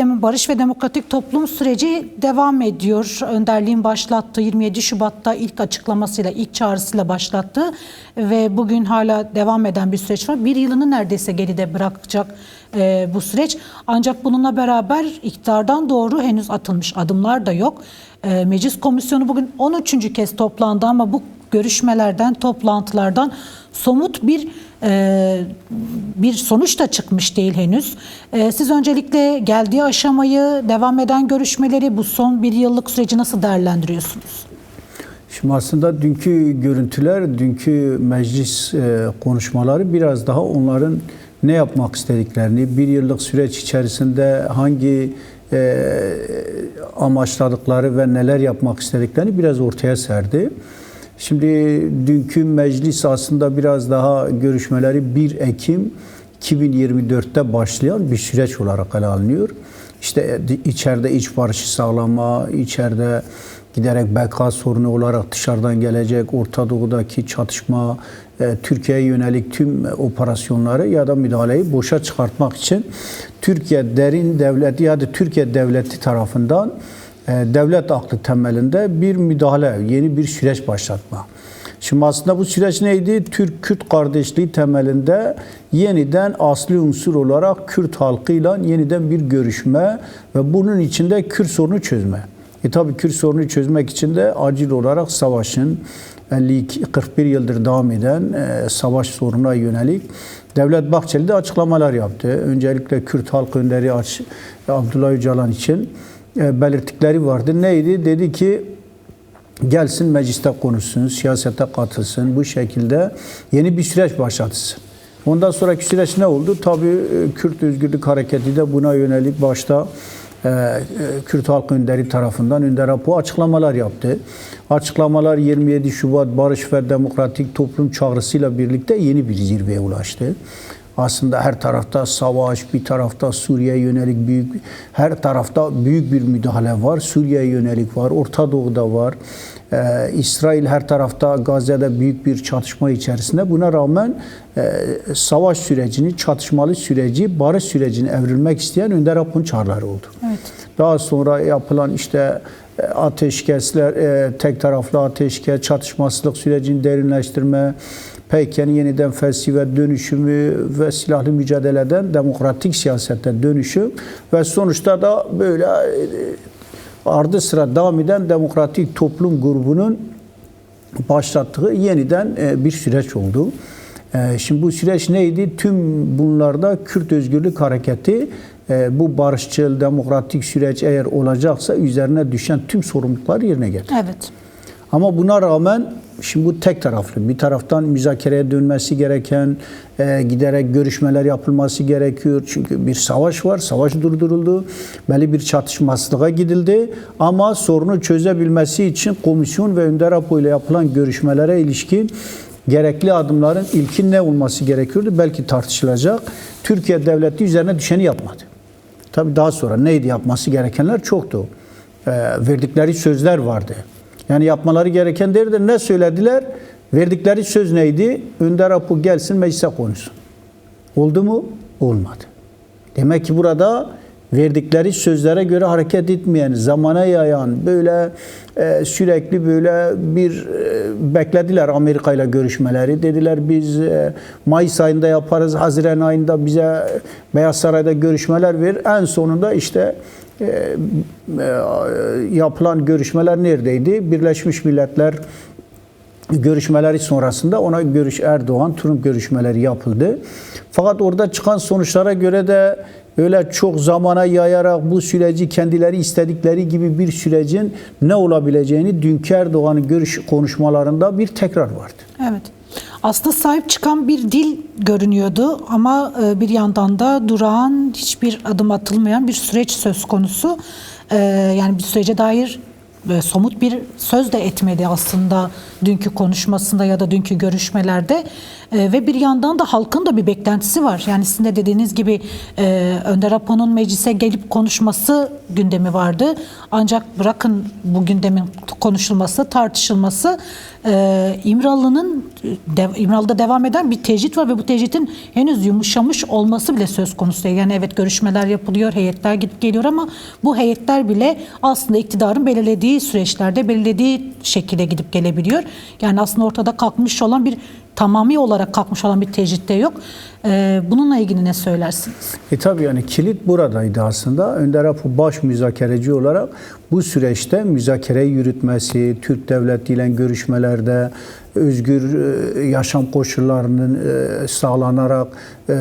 dem barış ve demokratik toplum süreci devam ediyor. Önderliğin başlattığı 27 Şubat'ta ilk açıklamasıyla, ilk çağrısıyla başlattı ve bugün hala devam eden bir süreç var. Bir yılını neredeyse geride bırakacak e, bu süreç. Ancak bununla beraber iktidardan doğru henüz atılmış adımlar da yok. E, Meclis Komisyonu bugün 13. kez toplandı ama bu görüşmelerden, toplantılardan somut bir e, bir sonuç da çıkmış değil henüz. E, siz öncelikle geldiği aşamayı, devam eden görüşmeleri, bu son bir yıllık süreci nasıl değerlendiriyorsunuz? Şimdi aslında dünkü görüntüler, dünkü meclis e, konuşmaları biraz daha onların ne yapmak istediklerini, bir yıllık süreç içerisinde hangi e, amaçladıkları ve neler yapmak istediklerini biraz ortaya serdi. Şimdi dünkü meclis aslında biraz daha görüşmeleri 1 Ekim 2024'te başlayan bir süreç olarak ele alınıyor. İşte içeride iç barışı sağlama, içeride giderek beka sorunu olarak dışarıdan gelecek Orta Doğu'daki çatışma, e, Türkiye'ye yönelik tüm operasyonları ya da müdahaleyi boşa çıkartmak için Türkiye derin devleti ya da Türkiye devleti tarafından devlet aklı temelinde bir müdahale, yeni bir süreç başlatma. Şimdi aslında bu süreç neydi? Türk-Kürt kardeşliği temelinde yeniden asli unsur olarak Kürt halkıyla yeniden bir görüşme ve bunun içinde Kürt sorunu çözme. E tabi Kürt sorunu çözmek için de acil olarak savaşın 52 41 yıldır devam eden e, savaş sorununa yönelik Devlet Bahçeli de açıklamalar yaptı. Öncelikle Kürt halk önderi Abdullah Öcalan için belirttikleri vardı. Neydi? Dedi ki gelsin mecliste konuşsun, siyasete katılsın. Bu şekilde yeni bir süreç başlatsın. Ondan sonraki süreç ne oldu? Tabii e, Kürt Özgürlük Hareketi de buna yönelik başta e, e, Kürt Halk Önderi tarafından Önder Apo açıklamalar yaptı. Açıklamalar 27 Şubat Barış ve Demokratik Toplum çağrısıyla birlikte yeni bir zirveye ulaştı. Aslında her tarafta savaş, bir tarafta Suriye'ye yönelik büyük, her tarafta büyük bir müdahale var. Suriye'ye yönelik var, Orta Doğu'da var. Ee, İsrail her tarafta Gazze'de büyük bir çatışma içerisinde. Buna rağmen e, savaş sürecini, çatışmalı süreci, barış sürecini evrilmek isteyen Önder Apun çağrıları oldu. Evet. Daha sonra yapılan işte e, ateşkesler, e, tek taraflı ateşkes, çatışmasızlık sürecini derinleştirme, PKK'nin yeniden ve dönüşümü ve silahlı mücadeleden demokratik siyasete dönüşüm ve sonuçta da böyle e, ardı sıra devam eden demokratik toplum grubunun başlattığı yeniden e, bir süreç oldu. E, şimdi bu süreç neydi? Tüm bunlarda Kürt Özgürlük Hareketi bu barışçıl, demokratik süreç eğer olacaksa üzerine düşen tüm sorumlulukları yerine getirdi. Evet. Ama buna rağmen şimdi bu tek taraflı. Bir taraftan müzakereye dönmesi gereken, e, giderek görüşmeler yapılması gerekiyor. Çünkü bir savaş var, savaş durduruldu. Belli bir çatışmasızlığa gidildi. Ama sorunu çözebilmesi için komisyon ve Önder Apo ile yapılan görüşmelere ilişkin gerekli adımların ilkin ne olması gerekiyordu? Belki tartışılacak. Türkiye devleti üzerine düşeni yapmadı. Tabii daha sonra neydi yapması gerekenler çoktu. E, verdikleri sözler vardı. Yani yapmaları gereken derdi. Ne söylediler? Verdikleri söz neydi? Önder Apo gelsin meclise konuşsun. Oldu mu? Olmadı. Demek ki burada verdikleri sözlere göre hareket etmeyen, zamana yayan, böyle e, sürekli böyle bir e, beklediler Amerika ile görüşmeleri. Dediler biz e, Mayıs ayında yaparız, Haziran ayında bize Beyaz Saray'da görüşmeler ver. En sonunda işte e, e, yapılan görüşmeler neredeydi? Birleşmiş Milletler görüşmeleri sonrasında ona görüş Erdoğan Trump görüşmeleri yapıldı. Fakat orada çıkan sonuçlara göre de öyle çok zamana yayarak bu süreci kendileri istedikleri gibi bir sürecin ne olabileceğini dünkü Erdoğan'ın görüş konuşmalarında bir tekrar vardı. Evet. Aslında sahip çıkan bir dil görünüyordu ama e, bir yandan da durağan hiçbir adım atılmayan bir süreç söz konusu. E, yani bir sürece dair e, somut bir söz de etmedi aslında dünkü konuşmasında ya da dünkü görüşmelerde ve bir yandan da halkın da bir beklentisi var. Yani sizin de dediğiniz gibi Önder Apo'nun meclise gelip konuşması gündemi vardı. Ancak bırakın bu gündemin konuşulması, tartışılması İmralı'nın de, İmralı'da devam eden bir tecrit var ve bu tecritin henüz yumuşamış olması bile söz konusu. Yani evet görüşmeler yapılıyor, heyetler gidip geliyor ama bu heyetler bile aslında iktidarın belirlediği süreçlerde belirlediği şekilde gidip gelebiliyor. Yani aslında ortada kalkmış olan bir tamami olarak kalkmış olan bir tecritte yok. Ee, bununla ilgili ne söylersiniz? E tabii yani kilit buradaydı aslında. Önder Apo baş müzakereci olarak bu süreçte müzakereyi yürütmesi, Türk devletiyle görüşmelerde özgür e, yaşam koşullarının e, sağlanarak e,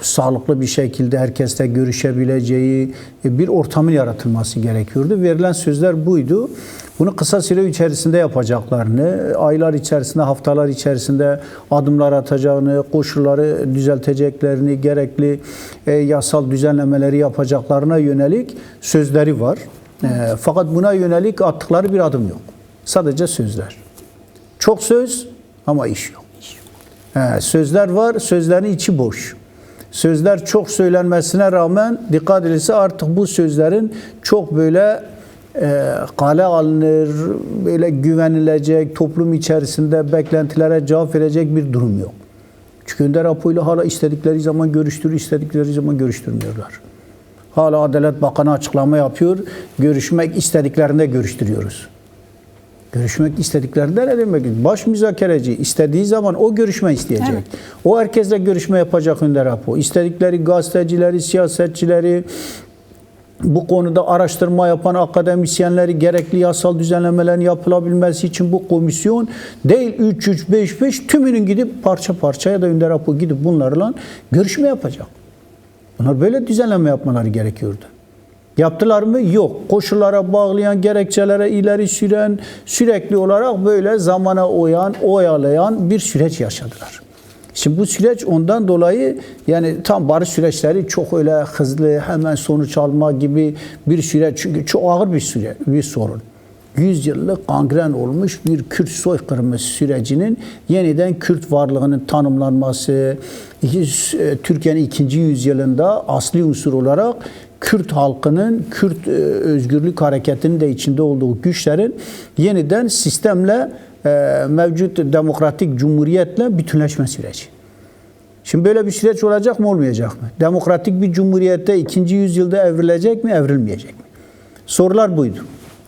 sağlıklı bir şekilde herkesle görüşebileceği bir ortamın yaratılması gerekiyordu. Verilen sözler buydu. Bunu kısa süre içerisinde yapacaklarını, aylar içerisinde, haftalar içerisinde adımlar atacağını, koşulları düzelteceklerini, gerekli e, yasal düzenlemeleri yapacaklarına yönelik sözleri var. E, fakat buna yönelik attıkları bir adım yok. Sadece sözler. Çok söz ama iş yok. He, sözler var, sözlerin içi boş. Sözler çok söylenmesine rağmen dikkat edilse artık bu sözlerin çok böyle kale alınır, böyle güvenilecek, toplum içerisinde beklentilere cevap verecek bir durum yok. Çünkü Önder Apo ile hala istedikleri zaman görüştürür, istedikleri zaman görüştürmüyorlar. Hala Adalet Bakanı açıklama yapıyor, görüşmek istediklerinde görüştürüyoruz. Görüşmek istediklerinde ne demek? Baş müzakereci istediği zaman o görüşme isteyecek. Evet. O herkesle görüşme yapacak Önder Apo. İstedikleri gazetecileri, siyasetçileri, bu konuda araştırma yapan akademisyenleri gerekli yasal düzenlemelerin yapılabilmesi için bu komisyon değil 3 3 5 5 tümünün gidip parça parça ya da Önder Apo gidip bunlarla görüşme yapacak. Bunlar böyle düzenleme yapmaları gerekiyordu. Yaptılar mı? Yok. Koşullara bağlayan, gerekçelere ileri süren, sürekli olarak böyle zamana oyan, oyalayan bir süreç yaşadılar. Şimdi bu süreç ondan dolayı yani tam barış süreçleri çok öyle hızlı hemen sonuç alma gibi bir süreç çünkü çok ağır bir süre bir sorun. 100 yıllık gangren olmuş bir Kürt soykırımı sürecinin yeniden Kürt varlığının tanımlanması, e, Türkiye'nin ikinci yüzyılında asli unsur olarak Kürt halkının, Kürt e, özgürlük hareketinin de içinde olduğu güçlerin yeniden sistemle mevcut demokratik cumhuriyetle bütünleşme süreci. Şimdi böyle bir süreç olacak mı olmayacak mı? Demokratik bir cumhuriyette ikinci yüzyılda evrilecek mi evrilmeyecek mi? Sorular buydu.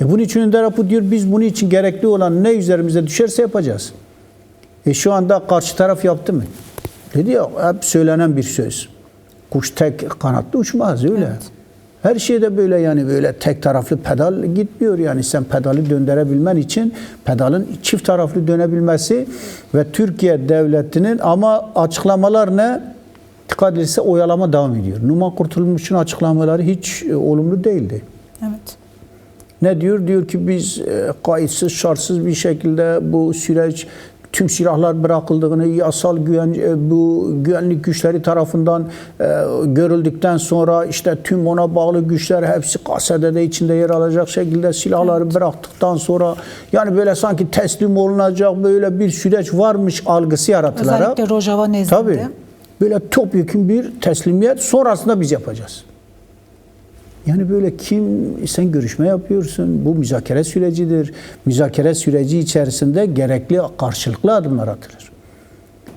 E bunun için Önder Apo diyor biz bunun için gerekli olan ne üzerimize düşerse yapacağız. E şu anda karşı taraf yaptı mı? Dedi ya hep söylenen bir söz. Kuş tek kanatlı uçmaz öyle. Her şeyde böyle yani böyle tek taraflı pedal gitmiyor yani sen pedalı döndürebilmen için pedalın çift taraflı dönebilmesi ve Türkiye devletinin ama açıklamalar ne? Dikkat edilse oyalama devam ediyor. Numan Kurtulmuş'un açıklamaları hiç e, olumlu değildi. Evet. Ne diyor? Diyor ki biz e, kayıtsız şartsız bir şekilde bu süreç tüm silahlar bırakıldığını, yasal güven, e, bu güvenlik güçleri tarafından e, görüldükten sonra işte tüm ona bağlı güçler hepsi KSD'de içinde yer alacak şekilde silahları bıraktıktan sonra yani böyle sanki teslim olunacak böyle bir süreç varmış algısı yaratılarak Özellikle Rojava nezdinde. Tabii. Böyle topyekun bir teslimiyet sonrasında biz yapacağız. Yani böyle kim sen görüşme yapıyorsun. Bu müzakere sürecidir. Müzakere süreci içerisinde gerekli karşılıklı adımlar atılır.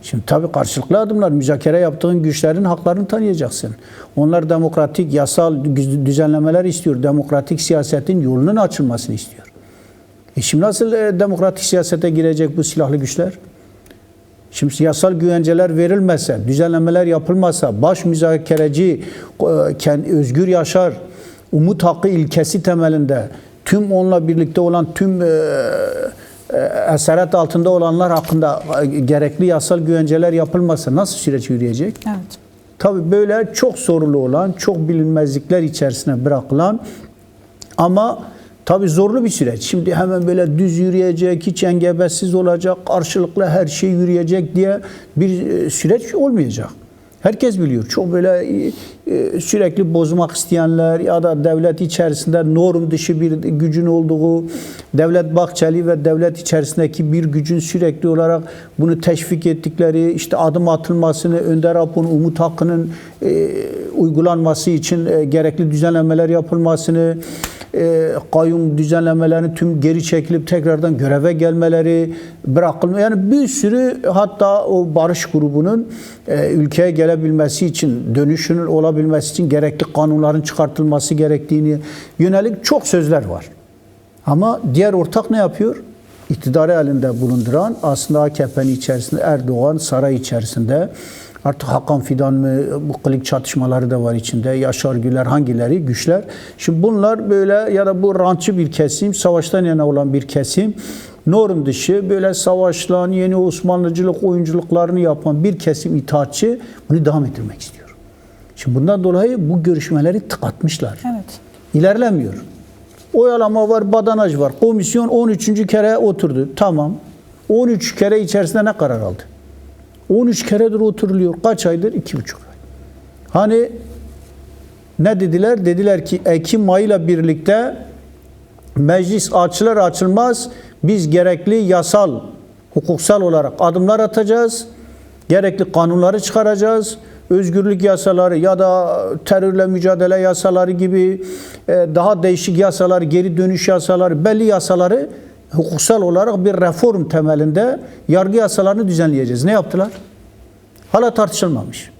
Şimdi tabii karşılıklı adımlar müzakere yaptığın güçlerin haklarını tanıyacaksın. Onlar demokratik yasal düzenlemeler istiyor. Demokratik siyasetin yolunun açılmasını istiyor. E şimdi nasıl e, demokratik siyasete girecek bu silahlı güçler? Şimdi yasal güvenceler verilmezse, düzenlemeler yapılmazsa, baş müzakereci e, özgür yaşar, umut hakkı ilkesi temelinde tüm onunla birlikte olan tüm e, e, esaret altında olanlar hakkında e, gerekli yasal güvenceler yapılmazsa nasıl süreç yürüyecek? Evet. Tabii böyle çok sorulu olan, çok bilinmezlikler içerisine bırakılan ama tabii zorlu bir süreç. Şimdi hemen böyle düz yürüyecek, hiç engebesiz olacak, karşılıklı her şey yürüyecek diye bir e, süreç olmayacak. Herkes biliyor. Çok böyle e, e, sürekli bozmak isteyenler ya da devlet içerisinde norm dışı bir gücün olduğu, Devlet Bahçeli ve devlet içerisindeki bir gücün sürekli olarak bunu teşvik ettikleri, işte adım atılmasını, Önder Apo'nun Umut Hakkı'nın e, uygulanması için gerekli düzenlemeler yapılmasını, e, kayyum düzenlemelerini tüm geri çekilip tekrardan göreve gelmeleri bırakılma yani bir sürü hatta o barış grubunun e, ülkeye gelebilmesi için dönüşünün olabilmesi için gerekli kanunların çıkartılması gerektiğini yönelik çok sözler var. Ama diğer ortak ne yapıyor? İktidarı elinde bulunduran aslında AKP'nin içerisinde Erdoğan saray içerisinde artık Hakan Fidan mı bu klik çatışmaları da var içinde. Yaşar Güler hangileri güçler. Şimdi bunlar böyle ya da bu rantçı bir kesim, savaştan yana olan bir kesim norm dışı böyle savaşlan, yeni Osmanlıcılık oyunculuklarını yapan bir kesim itaatçı bunu devam ettirmek istiyor. Şimdi bundan dolayı bu görüşmeleri tıkatmışlar. Evet. İlerlemiyor. Oyalama var, badanaj var. Komisyon 13. kere oturdu. Tamam. 13 kere içerisinde ne karar aldı? 13 keredir oturuluyor. Kaç aydır? 2,5 ay. Hani ne dediler? Dediler ki Ekim ayıyla birlikte meclis açılır açılmaz biz gerekli yasal, hukuksal olarak adımlar atacağız. Gerekli kanunları çıkaracağız. Özgürlük yasaları ya da terörle mücadele yasaları gibi e, daha değişik yasalar, geri dönüş yasaları, belli yasaları hukuksal olarak bir reform temelinde yargı yasalarını düzenleyeceğiz. Ne yaptılar? Hala tartışılmamış.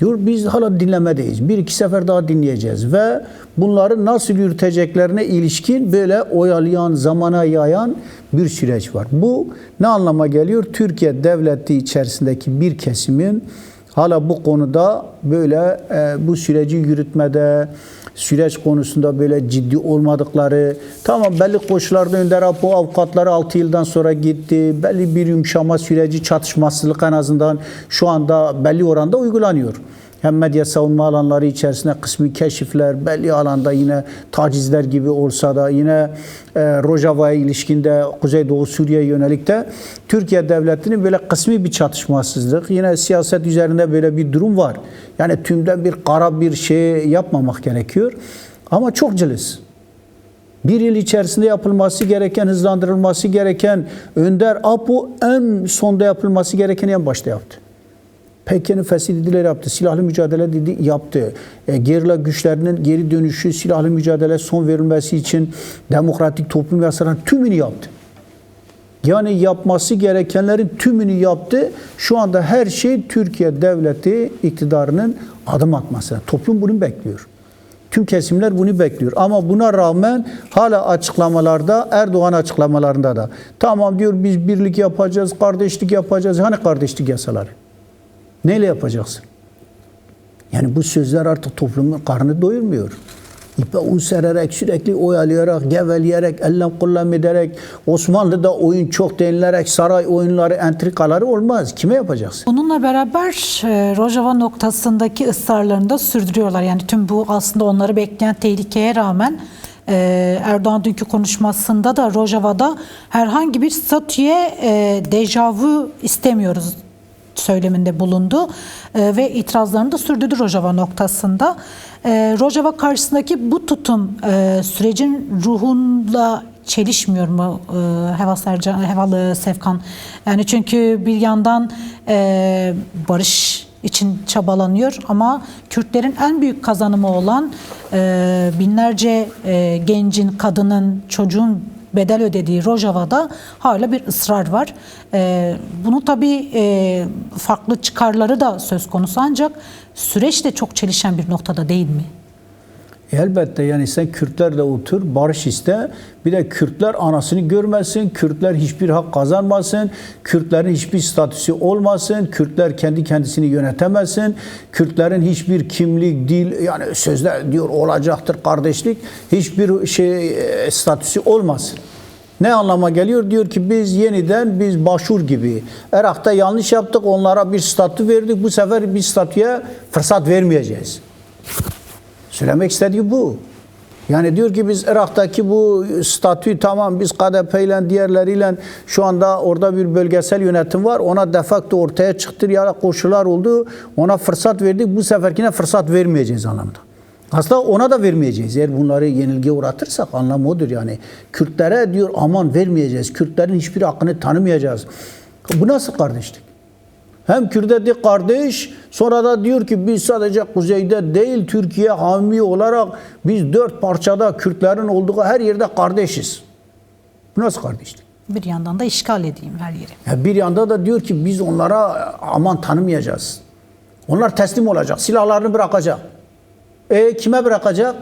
Diyor biz hala dinlemedeyiz. Bir iki sefer daha dinleyeceğiz ve bunları nasıl yürüteceklerine ilişkin böyle oyalayan, zamana yayan bir süreç var. Bu ne anlama geliyor? Türkiye devleti içerisindeki bir kesimin hala bu konuda böyle e, bu süreci yürütmede, süreç konusunda böyle ciddi olmadıkları, tamam belli koşullarda Önder Apo avukatları 6 yıldan sonra gitti. Belli bir yumuşama süreci, çatışmasızlık en azından şu anda belli oranda uygulanıyor. Hem medya savunma alanları içerisinde kısmi keşifler, belli alanda yine tacizler gibi olsa da yine e, Rojava'ya ilişkinde Kuzeydoğu Suriye'ye yönelik de Türkiye Devleti'nin böyle kısmi bir çatışmasızlık, yine siyaset üzerinde böyle bir durum var. Yani tümden bir kara bir şey yapmamak gerekiyor. Ama çok cılız. Bir yıl içerisinde yapılması gereken, hızlandırılması gereken Önder Apo en sonda yapılması gereken en başta yaptı. PKK'nın feshedildiler yaptı. Silahlı mücadele dedi, yaptı. E, gerilla güçlerinin geri dönüşü, silahlı mücadele son verilmesi için demokratik toplum yasalarının tümünü yaptı. Yani yapması gerekenlerin tümünü yaptı. Şu anda her şey Türkiye devleti iktidarının adım atması. Toplum bunu bekliyor. Tüm kesimler bunu bekliyor. Ama buna rağmen hala açıklamalarda, Erdoğan açıklamalarında da tamam diyor biz birlik yapacağız, kardeşlik yapacağız. Hani kardeşlik yasaları? Neyle yapacaksın? Yani bu sözler artık toplumun karnı doyurmuyor. İpe un sererek, sürekli oyalayarak, geveleyerek, ellem kullan ederek, Osmanlı'da oyun çok denilerek, saray oyunları, entrikaları olmaz. Kime yapacaksın? Bununla beraber e, Rojava noktasındaki ısrarlarını da sürdürüyorlar. Yani tüm bu aslında onları bekleyen tehlikeye rağmen e, Erdoğan dünkü konuşmasında da Rojava'da herhangi bir statüye e, dejavu istemiyoruz söyleminde bulundu E, ve itirazlarını da sürdürdü Rojava noktasında. E, Rojava karşısındaki bu tutum e, sürecin ruhunla çelişmiyor mu e, Heva Sercan, Hevalı Sevkan? Yani çünkü bir yandan e, barış için çabalanıyor ama Kürtlerin en büyük kazanımı olan e, binlerce e, gencin, kadının, çocuğun bedel ödediği Rojava'da hala bir ısrar var. E, bunun tabii e, farklı çıkarları da söz konusu ancak süreç de çok çelişen bir noktada değil mi? Elbette yani sen Kürtlerle otur, barış iste. Bir de Kürtler anasını görmesin, Kürtler hiçbir hak kazanmasın, Kürtlerin hiçbir statüsü olmasın, Kürtler kendi kendisini yönetemesin, Kürtlerin hiçbir kimlik, dil yani sözler diyor olacaktır kardeşlik, hiçbir şey e, statüsü olmasın. Ne anlama geliyor? Diyor ki biz yeniden biz başvur gibi. Irak'ta yanlış yaptık, onlara bir statü verdik. Bu sefer bir statüye fırsat vermeyeceğiz. Söylemek istediği bu. Yani diyor ki biz Irak'taki bu statü tamam biz KDP ile diğerleriyle şu anda orada bir bölgesel yönetim var. Ona defakto ortaya çıktı ya koşullar oldu. Ona fırsat verdik. Bu seferkine fırsat vermeyeceğiz anlamda. Aslında ona da vermeyeceğiz. Eğer bunları yenilgiye uğratırsak anlamı odur yani. Kürtlere diyor aman vermeyeceğiz. Kürtlerin hiçbir hakkını tanımayacağız. Bu nasıl kardeşlik? Hem Kürt'e kardeş sonra da diyor ki biz sadece kuzeyde değil Türkiye hami olarak biz dört parçada Kürtlerin olduğu her yerde kardeşiz. Bu nasıl kardeşlik? Bir yandan da işgal edeyim her yeri. Ya bir yanda da diyor ki biz onlara aman tanımayacağız. Onlar teslim olacak, silahlarını bırakacak. E kime bırakacak?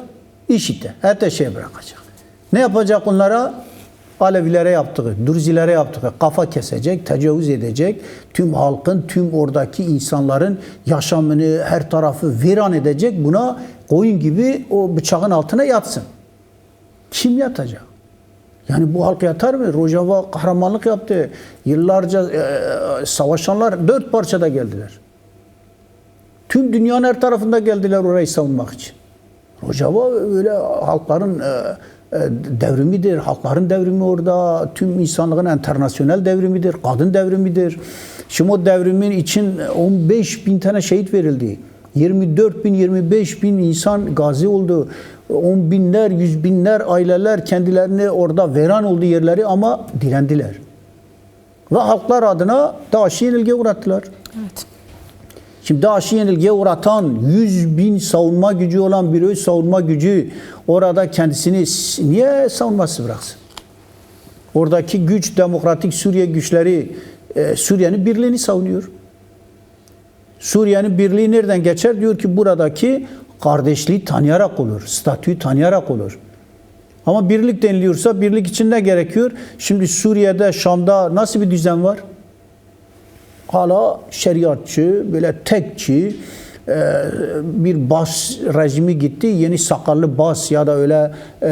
İşite, her şeye bırakacak. Ne yapacak onlara? Alevilere yaptığı, Durzilere yaptığı kafa kesecek, tecavüz edecek. Tüm halkın, tüm oradaki insanların yaşamını, her tarafı viran edecek. Buna koyun gibi o bıçağın altına yatsın. Kim yatacak? Yani bu halk yatar mı? Rojava kahramanlık yaptı. Yıllarca e, savaşanlar dört parçada geldiler. Tüm dünyanın her tarafında geldiler orayı savunmak için. Rojava öyle halkların e, e, devrimidir. Halkların devrimi orada. Tüm insanlığın internasyonel devrimidir. Kadın devrimidir. Şimdi o devrimin için 15 bin tane şehit verildi. 24 bin, 25 bin insan gazi oldu. On binler, yüz binler aileler kendilerini orada veran olduğu yerleri ama direndiler. Ve halklar adına DAEŞ'i yenilgiye uğrattılar. Evet. Şimdi DAEŞ'i yenilgiye uğratan 100 bin savunma gücü olan bir savunma gücü orada kendisini niye savunması bıraksın? Oradaki güç, demokratik Suriye güçleri e, Suriye'nin birliğini savunuyor. Suriye'nin birliği nereden geçer? Diyor ki buradaki kardeşliği tanıyarak olur, statüyü tanıyarak olur. Ama birlik deniliyorsa birlik için ne gerekiyor? Şimdi Suriye'de, Şam'da nasıl bir düzen var? Hala şeriatçı, böyle tekçi e, bir bas rejimi gitti. Yeni sakallı bas ya da öyle e,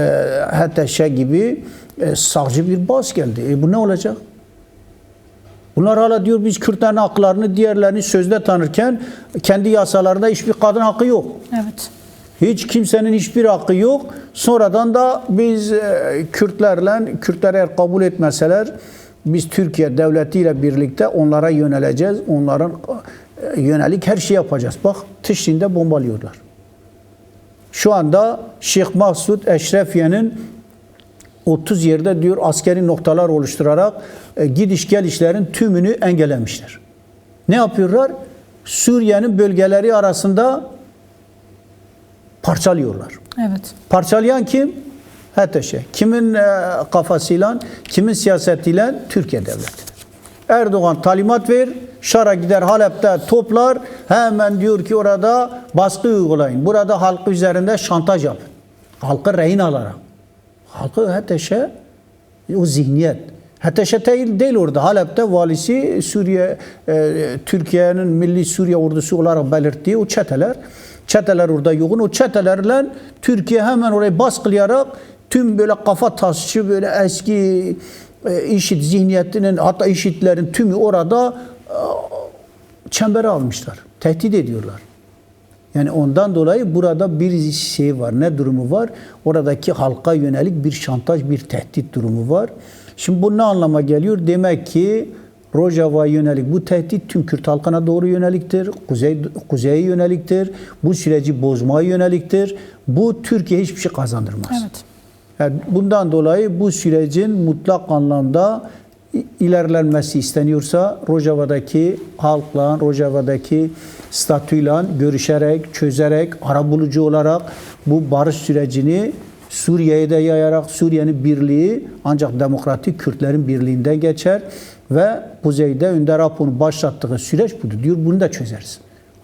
HTŞ gibi e, sağcı bir bas geldi. E bu ne olacak? Bunlar hala diyor biz Kürtlerin haklarını diğerlerini sözde tanırken kendi yasalarında hiçbir kadın hakkı yok. Evet. Hiç kimsenin hiçbir hakkı yok. Sonradan da biz e, Kürtlerle, Kürtler eğer kabul etmeseler biz Türkiye devletiyle birlikte onlara yöneleceğiz. Onların e, yönelik her şeyi yapacağız. Bak Tişrin'de bombalıyorlar. Şu anda Şeyh Mahsud Eşrefiye'nin 30 yerde diyor askeri noktalar oluşturarak e, gidiş gelişlerin tümünü engellemişler. Ne yapıyorlar? Suriye'nin bölgeleri arasında parçalıyorlar. Evet. Parçalayan kim? HTŞ. Kimin e, kafasıyla, kimin siyasetiyle? Türkiye devleti. Erdoğan talimat ver, Şar'a gider Halep'te toplar, hemen diyor ki orada baskı uygulayın. Burada halkı üzerinde şantaj yapın. Halkı rehin alarak. Halkı HTŞ o zihniyet. HTŞ değil, değil orada. Halep'te valisi Suriye, e, Türkiye'nin Milli Suriye Ordusu olarak belirttiği o çeteler. Çeteler orada yoğun. O çetelerle Türkiye hemen orayı baskılayarak tüm böyle kafa tasçı böyle eski e, işit zihniyetinin hatta işitlerin tümü orada e, çembere almışlar. Tehdit ediyorlar. Yani ondan dolayı burada bir şey var. Ne durumu var? Oradaki halka yönelik bir şantaj, bir tehdit durumu var. Şimdi bu ne anlama geliyor? Demek ki Rojava'ya yönelik bu tehdit tüm Kürt halkına doğru yöneliktir. Kuzey, kuzeye yöneliktir. Bu süreci bozmaya yöneliktir. Bu Türkiye hiçbir şey kazandırmaz. Evet. Yani bundan dolayı bu sürecin mutlak anlamda ilerlenmesi isteniyorsa Rojava'daki halkla, Rojava'daki statüyle görüşerek, çözerek, arabulucu olarak bu barış sürecini Suriye'ye de yayarak Suriye'nin birliği ancak demokratik Kürtlerin birliğinden geçer ve kuzeyde Önder Apo'nun başlattığı süreç budur diyor. Bunu da çözeriz.